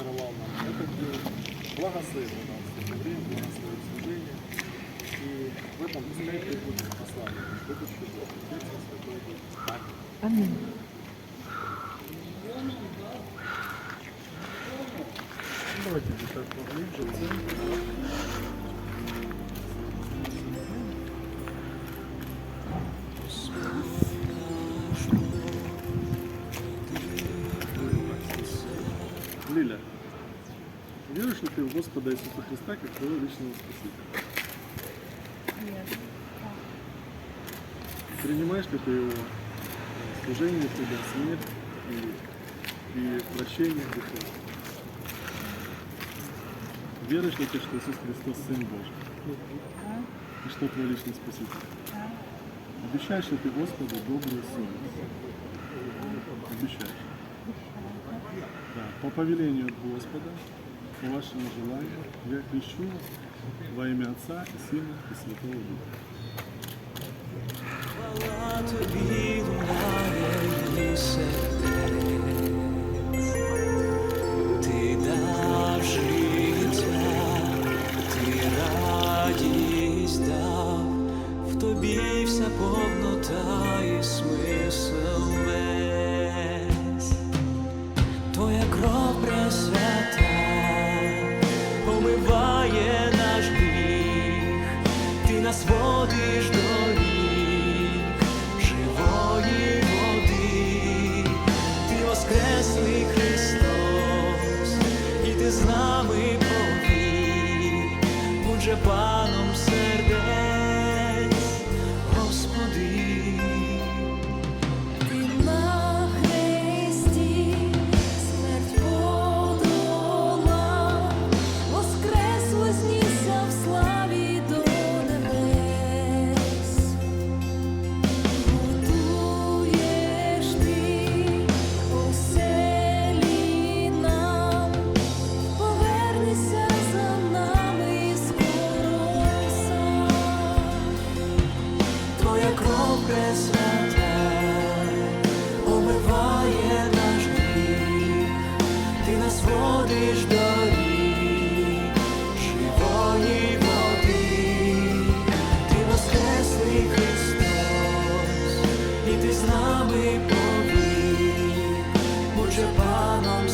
даровал нам этот день. Благослови нас, время, благослови служение. И в этом пускай ты будешь посланным. Этот Отец Святой Дух. Аминь. Давайте десятку ближе. Лиля, веришь ли ты в Господа Иисуса Христа как твоего личного Спасителя? Нет. Принимаешь ли ты его э, служение тебя, смерть и, и прощение грехов? Веришь ли ты, что Иисус Христос Сын Божий? А? И что твой личный Спаситель? А? Обещаешь ли ты Господу добрую совесть? Обещаешь. Да. По повелению от Господа, по вашему желанию, я крещу вас во имя Отца и Сына и Святого Духа. Хвала тобі лунає із ти воскреслий Христос, і ти з нами повік, будь же паном сердець, ти з нами повік, будь же паном